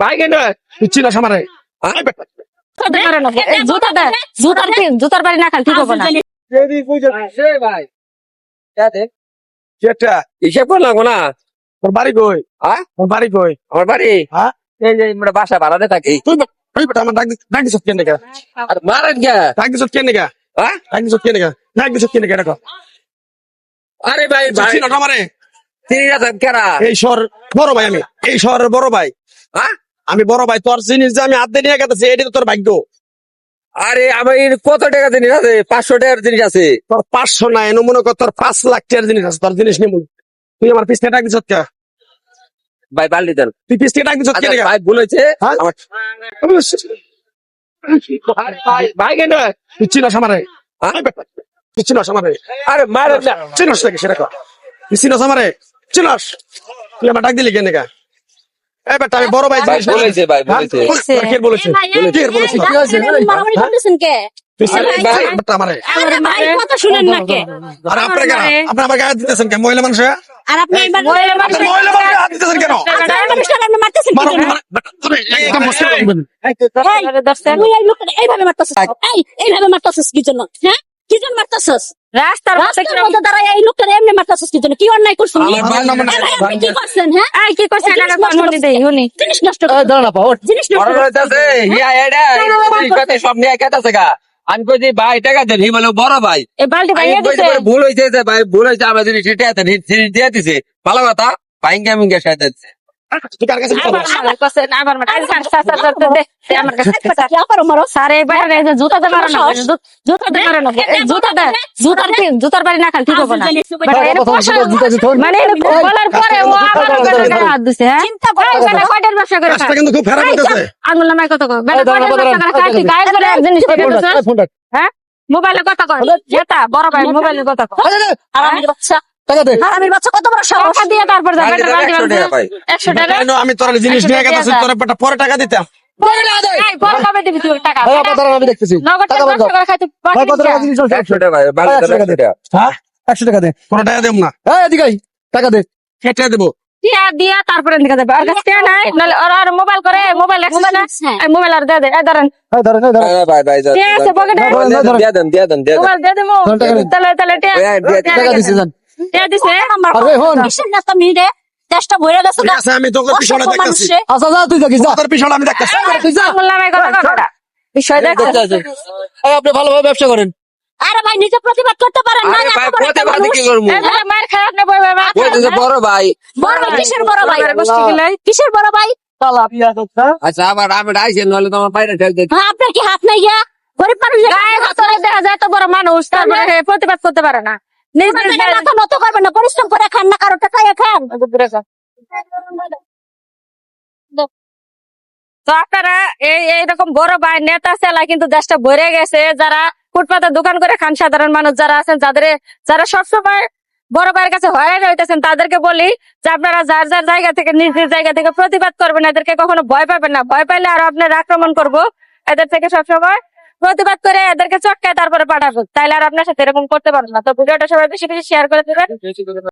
ভাই কেন তুই চিনাস আমারে করতে পারে না এই জুতা দে জুতার কি বাড়ি না খালি ঠিক হবে না হিসাব করলাম না তোর বাড়ি তুই তুই বেটা কেন দেখা আর মারেন কে ডাক দিছত কেন দেখা হ্যাঁ? ডাক দিছত কেন দেখা ডাক দিছত কেন দেখো আরে ভাই ভাই আমারে তিনি আছেন কেরা? এই শহর বড় ভাই আমি এই শহরের বড় ভাই। হ্যাঁ? আমি বড় ভাই তোর জিনিস যে আমি হাতে নিয়ে গেতেছি এটি তো তোর ভাগ্য। আরে আমার কত টাকা জিনিস আছে? পাঁচশো টাকার জিনিস আছে। তোর পাঁচশো নাই এনে মনে কর তোর পাঁচ লাখ টাকার জিনিস আছে তোর জিনিস নিমু। তুই আমার পিছনে ডাক দিছত কে? ভাই দেন। তুই পিছনে কে আচ্ছা, ভাই বলেছে হ্যাঁ? আমার ভাই কেন তুই চিনাস আমারে? হ্যাঁ? তুই চিনাস আমারে? আরে মারেন না। চিনাস নাকি সেটা তুই আমারে? চিনাস তুই আমার ডাক দিলি কেন দেখা এই বেটা আমি বড় ভাই জিনিস বলেছে ভাই হ্যাঁ? বলেছে কে বলেছে কে বলেছে কে কে কি মারো, লোকটাকে এইভাবে এইভাবে মারতেছিস কি জন্য হ্যাঁ কি জন্য মারতেছিস? রাস্তার মধ্যে দাঁড়ায় এই লোকটাকে এমনি মারতেছিস কি জন্য? কি অন্যায় করছিস ভাই এই আপনি কি করছেন হ্যাঁ? এই কি করছে জিনিস টাকা নষ্ট কোন দেই হুনি জিনিস নষ্ট করছিস। জিনিস নষ্ট করছিস। হইতাছে হিয়া? এডা এই কথা সব নিয়ে কেটাছে গা। আমি কইছি ভাই টাকা দেন হি বড় ভাই। এই বালতি দিছে। ভুল হইছে যে ভাই ভুল হইছে আমার জিনিস দিছে। ভালো কথা মিঙ্গা জুতার বাড়ি না খালি ঠিক হবে না। মানে বলার পরে ও আবার হাত দিছে হ্যাঁ? কয়টার ব্যবসা করে আঙুল নামায় কত জিনিস হ্যাঁ? মোবাইলে কথা কয় বড় ভাই মোবাইলে কথা কয় বাচ্চা কত বড় সাহস? দিয়ে তারপর যা বেটা টাকা কেন? আমি তোর জিনিস নিয়ে তোর বেটা পরে টাকা দিতাম একশো টাকা দে। হ্যাঁ? কোনো টাকা দেব না। এদিকে টাকা দে। কেটে দেবো। দিয়া দিয়া তারপরে যাবে আর কাছে নাই? আর মোবাইল করে মোবাইল রাখছিস না? হ্যাঁ। মোবাইল আর দে দে। এই ধরেন। এই ধরেন এই ধরেন। ভাই ভাই ঠিক দিয়ে দেন দিয়ে দেন দিয়ে দেন। মোবাইল দিয়ে দেবো। ধরেন টাকা নিন। তাহলে। টাকা আমি তোকে পিছনে দেখতেছি। আচ্ছা যা তুই থাকিস তোর পিছনে আমি দেখতেছি। তুই যা। আঙুল নামায় কথা কথা বিষয় দেখ। দেখতে আছে এই, আপনি ভালোভাবে ব্যবসা করেন। আরে ভাই নিজে প্রতিবাদ করতে পারেন না প্রতিবাদী। কি করব? মার বই মার বলতেছে বড় ভাই। বড় ভাই কিসের বড় ভাই? কিসের বড় ভাই? আচ্ছা আবার আমি আইসেন নাহলে তোমার বাইরে ঠেল হ্যাঁ আপনার কি হাত নাই গিয়া গরিব মানুষ গায়ে দেখা যায় তো বড় মানুষ তারপরে প্রতিবাদ করতে পারে না। মাথা নত করবেন না পরিশ্রম করে খান না কারও টাকা খান। তো আপনারা এই এইরকম বড় ভাই নেতা সেলা কিন্তু দেশটা ভরে গেছে। যারা ফুটপাতে দোকান করে খান সাধারণ মানুষ যারা আছেন যাদের যারা সবসময় বড় ভাইয়ের কাছে হয়রানি হইতেছেন তাদেরকে বলি যে আপনারা যার যার জায়গা থেকে নিজ নিজ জায়গা থেকে প্রতিবাদ করবেন। এদেরকে কখনো ভয় পাবেন না। ভয় পাইলে আরও আপনার আক্রমণ করব। এদের থেকে সবসময় প্রতিবাদ করে এদেরকে চটকায় তারপরে পাঠাবো। তাইলে আর আপনার সাথে এরকম করতে পারব না। তো ভিডিওটা সবাই বেশি বেশি শেয়ার করে দেবেন।